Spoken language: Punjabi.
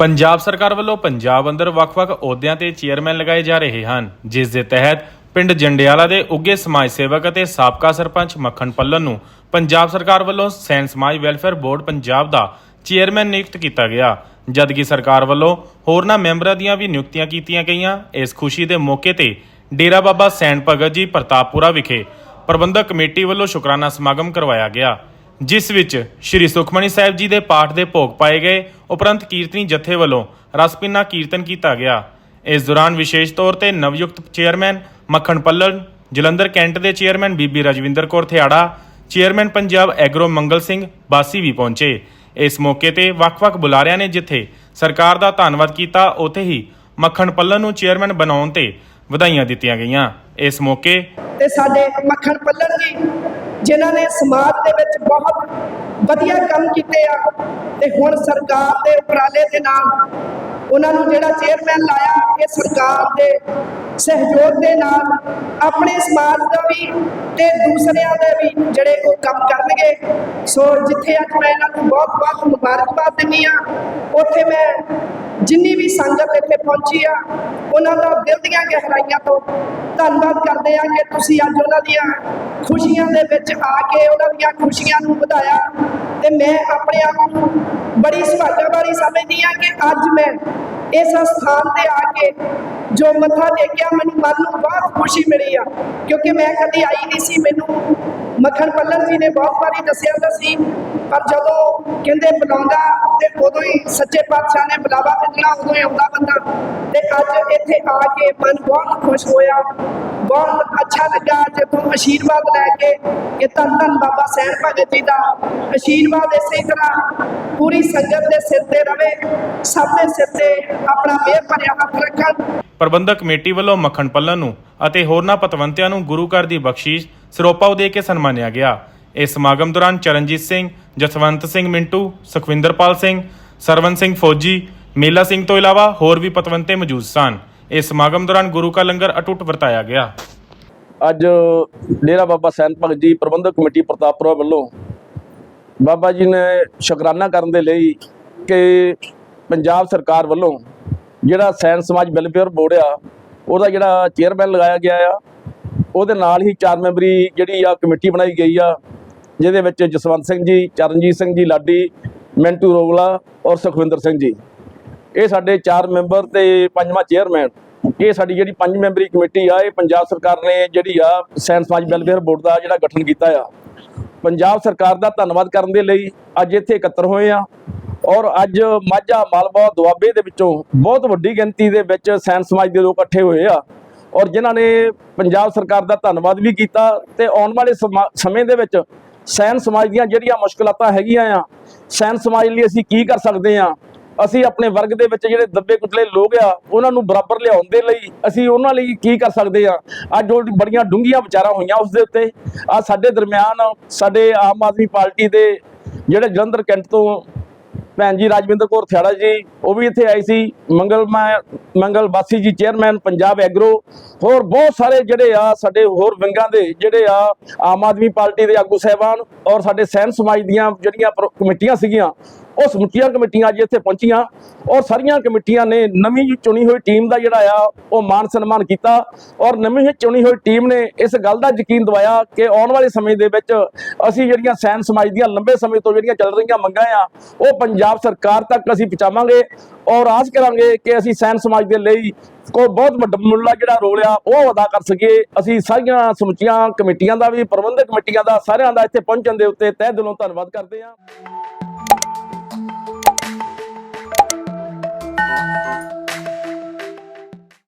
ਪੰਜਾਬ ਸਰਕਾਰ ਵੱਲੋਂ ਪੰਜਾਬ ਅੰਦਰ ਵੱਖ-ਵੱਖ ਅਹੁਦਿਆਂ ਤੇ ਚੇਅਰਮੈਨ ਲਗਾਏ ਜਾ ਰਹੇ ਹਨ, ਜਿਸ ਦੇ ਤਹਿਤ ਪਿੰਡ ਜੰਡਿਆਲਾ ਦੇ ਉੱਗੇ ਸਮਾਜ ਸੇਵਕ ਅਤੇ ਸਾਬਕਾ ਸਰਪੰਚ ਮੱਖਣ ਪੱਲਨ ਨੂੰ ਪੰਜਾਬ ਸਰਕਾਰ ਵੱਲੋਂ ਸੈਨ ਸਮਾਜ ਵੈਲਫੇਅਰ ਬੋਰਡ ਪੰਜਾਬ ਦਾ ਚੇਅਰਮੈਨ ਨਿਯੁਕਤ ਕੀਤਾ ਗਿਆ, ਜਦਕਿ ਸਰਕਾਰ ਵੱਲੋਂ ਹੋਰਨਾਂ ਮੈਂਬਰਾਂ ਦੀਆਂ ਵੀ ਨਿਯੁਕਤੀਆਂ ਕੀਤੀਆਂ ਗਈਆਂ। ਇਸ ਖੁਸ਼ੀ ਦੇ ਮੌਕੇ ਤੇ ਡੇਰਾ ਬਾਬਾ ਸੈਨ ਭਗਤ ਜੀ ਪ੍ਰਤਾਪਪੁਰਾ ਵਿਖੇ ਪ੍ਰਬੰਧਕ ਕਮੇਟੀ ਵੱਲੋਂ ਸ਼ੁਕਰਾਨਾ ਸਮਾਗਮ ਕਰਵਾਇਆ ਗਿਆ। ਜਿਸ ਵਿੱਚ ਸ਼੍ਰੀ ਸੁਖਮਨੀ ਸਾਹਿਬ ਜੀ ਦੇ ਪਾਠ ਦੇ ਭੋਗ ਪਾਏ ਗਏ, ਉਪਰੰਤ ਕੀਰਤਨੀ ਜਥੇ ਵੱਲੋਂ ਰਸਪਿੰਨਾ ਕੀਰਤਨ ਕੀਤਾ ਗਿਆ। ਇਸ ਦੌਰਾਨ ਵਿਸ਼ੇਸ਼ ਤੌਰ ਤੇ ਨਵਯੁਕਤ ਚੇਅਰਮੈਨ ਮੱਖਣ ਪੱਲਣ, ਜਲੰਧਰ ਕੈਂਟ ਦੇ chairman Bibi Rajwinder Kaur Thiara, chairman Punjab agro Mangal Singh Basi ਵੀ ਪਹੁੰਚੇ। ਇਸ ਮੌਕੇ ਤੇ ਵੱਖ-ਵੱਖ ਬੁਲਾਰਿਆਂ ਨੇ ਜਿੱਥੇ ਸਰਕਾਰ ਦਾ ਧੰਨਵਾਦ ਕੀਤਾ, ਉੱਥੇ ਹੀ ਮੱਖਣ ਪੱਲਣ ਨੂੰ ਚੇਅਰਮੈਨ ਬਣਾਉਣ ਤੇ ਵਧਾਈਆਂ ਦਿੱਤੀਆਂ ਗਈਆਂ। ਇਸ ਮੌਕੇ ਤੇ ਸਾਡੇ ਮੱਖਣ ਪੱਲਣ ਜੀ ਜਿਨ੍ਹਾਂ ਨੇ ਸਮਾਜ ਦੇ ਵਿੱਚ ਬਹੁਤ ਵਧੀਆ ਕੰਮ ਕੀਤੇ ਆ, ਤੇ ਹੁਣ ਸਰਕਾਰ ਦੇ ਉਪਰਾਲੇ ਦੇ ਨਾਲ ਉਹਨਾਂ ਨੂੰ ਜਿਹੜਾ ਚੇਅਰਮੈਨ ਲਾਇਆ, ਇਹ ਸਰਕਾਰ ਦੇ ਸਹਿਯੋਗ ਦੇ ਨਾਲ ਆਪਣੇ ਸਮਾਜ ਦਾ ਵੀ ਤੇ ਦੂਸਰਿਆਂ ਦੇ ਵੀ ਜਿਹੜੇ ਉਹ ਕੰਮ ਕਰਨਗੇ। ਸੋ ਜਿੱਥੇ ਅੱਜ ਮੈਂ ਇਹਨਾਂ ਨੂੰ ਬਹੁਤ ਬਹੁਤ ਮੁਬਾਰਕਬਾਦ ਦਿੰਦੀ ਆ ਉੱਥੇ ਮੈਂ ਜਿੰਨੀ ਵੀ ਸੰਗਤ ਇੱਥੇ ਪਹੁੰਚੀ ਆ, ਉਹਨਾਂ ਦਾ ਦਿਲ ਦੀਆਂ ਗਹਿਰਾਈਆਂ ਤੋਂ ਧੰਨਵਾਦ ਕਰਦੇ ਆ ਕਿ ਤੁਸੀਂ ਅੱਜ ਉਹਨਾਂ ਦੀਆਂ ਖੁਸ਼ੀਆਂ ਦੇ ਵਿੱਚ ਆ ਕੇ ਉਹਨਾਂ ਦੀਆਂ ਖੁਸ਼ੀਆਂ ਨੂੰ ਵਧਾਇਆ। ਤੇ ਮੈਂ ਆਪਣੇ ਆਪ ਨੂੰ ਬੜੀ ਸੁਭਾਗਾ ਵਾਲੀ ਸਮਝਦੀ ਆ ਕਿ ਅੱਜ ਮੈਂ ਇਸ ਸਥਾਨ ਤੇ ਆ ਕੇ ਜੋ ਮੱਥਾ ਟੇਕਿਆ, ਮੈਨੂੰ ਮਨ ਨੂੰ ਬਹੁਤ ਖੁਸ਼ੀ ਮਿਲੀ ਆ। ਕਿਉਂਕਿ ਮੈਂ ਕਦੀ ਆਈ ਨਹੀਂ ਸੀ, ਮੈਨੂੰ ਮੱਖਣ ਪੱਲਣ ਜੀ ਨੇ ਬਹੁਤ ਵਾਰੀ ਦੱਸਿਆ ਤਾਂ ਸੀ, ਪਰ ਜਦੋਂ ਕਹਿੰਦੇ ਬੁਲਾਉਂਦਾ ਤੇ ਉਦੋਂ ਹੀ ਸੱਚੇ ਪਾਤਸ਼ਾਹ ਨੇ ਬੁਲਾਵਾ ਭੇਜਣਾ ਉਦੋਂ ਹੀ ਆਉਂਦਾ ਬੰਦਾ। ਤੇ ਅੱਜ ਇੱਥੇ ਆ ਕੇ ਮਨ ਬਹੁਤ ਖੁਸ਼ ਹੋਇਆ। ਬਹੁਤ ਅੱਛਾ ਲੱਗਾ ਜਦੋਂ ਆਸ਼ੀਰਵਾਦ ਲੈ ਕੇ ਕਿ ਧੰਨ ਧੰਨ ਬਾਬਾ ਸੈਨ ਭਗਤ ਜੀ ਦਾ ਆਸ਼ੀਰਵਾਦ ਇਸੇ ਤਰ੍ਹਾਂ ਪੂਰੀ ਸੰਗਤ ਦੇ ਸਿਰ ਤੇ ਰਵੇ, ਸਭ ਦੇ ਸਿਰ ਤੇ ਆਪਣਾ ਮਿਹਰ ਭਰਿਆ ਹੱਥ ਰੱਖਣ। ਪ੍ਰਬੰਧਕ ਕਮੇਟੀ ਵੱਲੋਂ ਮੱਖਣ ਪੱਲਨ ਨੂੰ ਅਤੇ ਹੋਰਨਾਂ ਪਤਵੰਤਿਆਂ ਨੂੰ ਗੁਰੂ ਘਰ ਦੀ ਬਖਸ਼ੀਸ਼ ਸਰੋਪਾ ਦੇ ਕੇ ਸਨਮਾਨਿਆ ਗਿਆ। ਇਸ ਸਮਾਗਮ ਦੌਰਾਨ ਚਰਨਜੀਤ ਸਿੰਘ, ਜਸਵੰਤ ਸਿੰਘ ਮਿੰਟੂ, ਸੁਖਵਿੰਦਰਪਾਲ ਸਿੰਘ ਸਰਵਨ ਸਿੰਘ ਫੌਜੀ, ਮੇਲਾ ਸਿੰਘ ਤੋਂ ਇਲਾਵਾ ਹੋਰ ਵੀ ਪਤਵੰਤੇ ਮੌਜੂਦ ਸਨ। ਇਸ ਸਮਾਗਮ ਦੌਰਾਨ ਗੁਰੂ ਕਾ ਲੰਗਰ ਅਟੁੱਟ ਵਰਤਾਇਆ ਗਿਆ। ਅੱਜ ਡੇਰਾ ਬਾਬਾ ਸੈਨ ਭਗਤ ਜੀ ਪ੍ਰਬੰਧਕ ਕਮੇਟੀ ਪ੍ਰਤਾਪਪੁਰਾ ਵੱਲੋਂ ਬਾਬਾ ਜੀ ਨੇ ਸ਼ੁਕਰਾਨਾ ਕਰਨ ਦੇ ਲਈ ਕਿ ਪੰਜਾਬ ਸਰਕਾਰ ਵੱਲੋਂ ਜਿਹੜਾ ਸੈਨ ਸਮਾਜ ਵੈਲਫੇਅਰ ਬੋਰਡ ਆ, ਉਹਦਾ ਜਿਹੜਾ ਚੇਅਰਮੈਨ ਲਗਾਇਆ ਗਿਆ ਆ, ਉਹਦੇ ਨਾਲ ਹੀ ਚਾਰ ਮੈਂਬਰੀ ਜਿਹੜੀ ਆ ਕਮੇਟੀ ਬਣਾਈ ਗਈ ਆ। ਜਿਹਦੇ ਵਿੱਚ ਜਸਵੰਤ ਸਿੰਘ ਜੀ, ਚਰਨਜੀਤ ਸਿੰਘ ਜੀ, ਲਾਡੀ, ਮਿੰਟੂ ਰੋਗਲਾ ਔਰ ਸੁਖਵਿੰਦਰ ਸਿੰਘ ਜੀ। ਇਹ ਸਾਡੇ ਚਾਰ ਮੈਂਬਰ ਤੇ ਪੰਜਵਾਂ ਚੇਅਰਮੈਨ। ਇਹ ਸਾਡੀ ਜਿਹੜੀ ਪੰਜ ਮੈਂਬਰੀ ਕਮੇਟੀ ਆ, ਇਹ ਪੰਜਾਬ ਸਰਕਾਰ ਨੇ ਜਿਹੜੀ ਆ, ਸੈਨ ਸਮਾਜ ਵੈਲਫੇਅਰ ਬੋਰਡ ਦਾ ਜਿਹੜਾ ਗਠਨ ਕੀਤਾ ਆ। ਪੰਜਾਬ ਸਰਕਾਰ ਦਾ ਧੰਨਵਾਦ ਕਰਨ ਦੇ ਲਈ ਅੱਜ ਇੱਥੇ ਇਕੱਤਰ ਹੋਏ ਆ ਔਰ ਅੱਜ ਮਾਝਾ ਮਾਲਵਾ ਦੁਆਬੇ ਦੇ ਵਿੱਚੋਂ ਬਹੁਤ ਵੱਡੀ ਗਿਣਤੀ ਦੇ ਵਿੱਚ ਸੈਨ ਸਮਾਜ ਦੇ ਲੋਕ ਇਕੱਠੇ ਹੋਏ ਆ ਔਰ ਜਿਨ੍ਹਾਂ ਨੇ ਪੰਜਾਬ ਸਰਕਾਰ ਦਾ ਧੰਨਵਾਦ ਵੀ ਕੀਤਾ ਤੇ ਆਉਣ ਵਾਲੇ ਸਮਾ- ਸਮੇਂ ਦੇ ਵਿੱਚ ਸੈਨ ਸਮਾਜ ਦੀਆਂ ਜਿਹੜੀਆਂ ਮੁਸ਼ਕਲਾਤਾਂ ਹੈਗੀਆਂ ਆ, ਸੈਨ ਸਮਾਜ ਲਈ ਅਸੀਂ ਕੀ ਕਰ ਸਕਦੇ ਆ? ਅਸੀਂ ਆਪਣੇ ਵਰਗ ਦੇ ਵਿੱਚ ਜਿਹੜੇ ਦੱਬੇ ਕੁਚਲੇ ਲੋਕ ਆ, ਉਹਨਾਂ ਨੂੰ ਬਰਾਬਰ ਲਿਆਉਣ ਦੇ ਲਈ ਅਸੀਂ ਉਹਨਾਂ ਲਈ ਕੀ ਕਰ ਸਕਦੇ ਆ? ਅੱਜ ਉਹ ਬੜੀਆਂ ਡੂੰਘੀਆਂ ਵਿਚਾਰਾਂ ਹੋਈਆਂ ਉਸ ਦੇ ਉੱਤੇ। ਆ ਸਾਡੇ ਦਰਮਿਆਨ ਸਾਡੇ ਆਮ ਆਦਮੀ ਪਾਰਟੀ ਦੇ ਜਿਹੜੇ ਜਲੰਧਰ ਕੈਂਟ ਤੋਂ ਭੈਣ ਜੀ ਰਾਜਵਿੰਦਰ ਕੌਰ ਥਿਆੜਾ ਜੀ, ਉਹ ਵੀ ਇੱਥੇ ਆਈ ਸੀ। ਮੰਗਲ ਮੈਂ, ਮੰਗਲ ਬਾਸੀ ਜੀ ਚੇਅਰਮੈਨ, ਪੰਜਾਬ ਐਗਰੋ। ਹੋਰ ਬਹੁਤ ਸਾਰੇ ਜਿਹੜੇ ਆ, ਸਾਡੇ ਹੋਰ ਵਿੰਗਾਂ ਦੇ ਜਿਹੜੇ ਆ, ਆਮ ਆਦਮੀ ਪਾਰਟੀ ਦੇ ਆਗੂ ਸਹਿਬਾਨ ਔਰ ਸਾਡੇ ਸੈਨ ਸਮਾਜ ਦੀਆਂ ਜਿਹੜੀਆਂ ਕਮੇਟੀਆਂ ਸੀਗੀਆਂ ਉਹ ਸਮੁੱਚੀਆਂ ਕਮੇਟੀਆਂ ਅੱਜ ਇੱਥੇ ਪਹੁੰਚੀਆਂ। ਔਰ ਸਾਰੀਆਂ ਕਮੇਟੀਆਂ ਨੇ ਨਵੀਂ ਚੁਣੀ ਹੋਈ ਟੀਮ ਦਾ ਜਿਹੜਾ ਆ, ਉਹ ਮਾਨ ਸਨਮਾਨ ਕੀਤਾ। ਔਰ ਨਵੀਂ ਹੀ ਚੁਣੀ ਹੋਈ ਟੀਮ ਨੇ ਇਸ ਗੱਲ ਦਾ ਯਕੀਨ ਦਵਾਇਆ ਕਿ ਆਉਣ ਵਾਲੇ ਸਮੇਂ ਦੇ ਵਿੱਚ ਅਸੀਂ ਜਿਹੜੀਆਂ ਸੈਨ ਸਮਾਜ ਦੀਆਂ ਲੰਬੇ ਸਮੇਂ ਤੋਂ ਜਿਹੜੀਆਂ ਚੱਲ ਰਹੀਆਂ ਮੰਗਾਂ ਆ, ਉਹ ਪੰਜਾਬ ਸਰਕਾਰ ਤੱਕ ਅਸੀਂ ਪਹੁੰਚਾਵਾਂਗੇ। ਔਰ ਆਸ ਕਰਾਂਗੇ ਕਿ ਅਸੀਂ ਸੈਨ ਸਮਾਜ ਦੇ ਲਈ ਕੋਈ ਬਹੁਤ ਵੱਡਾ ਮੁੱਲਾ ਜਿਹੜਾ ਰੋਲ ਆ, ਉਹ ਅਦਾ ਕਰ ਸਕੀਏ। ਅਸੀਂ ਸਾਰੀਆਂ ਸਮੁੱਚੀਆਂ ਕਮੇਟੀਆਂ ਦਾ ਵੀ, ਪ੍ਰਬੰਧਕ ਕਮੇਟੀਆਂ ਦਾ ਸਾਰਿਆਂ ਦਾ ਇੱਥੇ ਪਹੁੰਚਣ ਦੇ ਉੱਤੇ ਤਹਿ ਦਿਲੋਂ ਧੰਨਵਾਦ ਕਰਦੇ ਹਾਂ।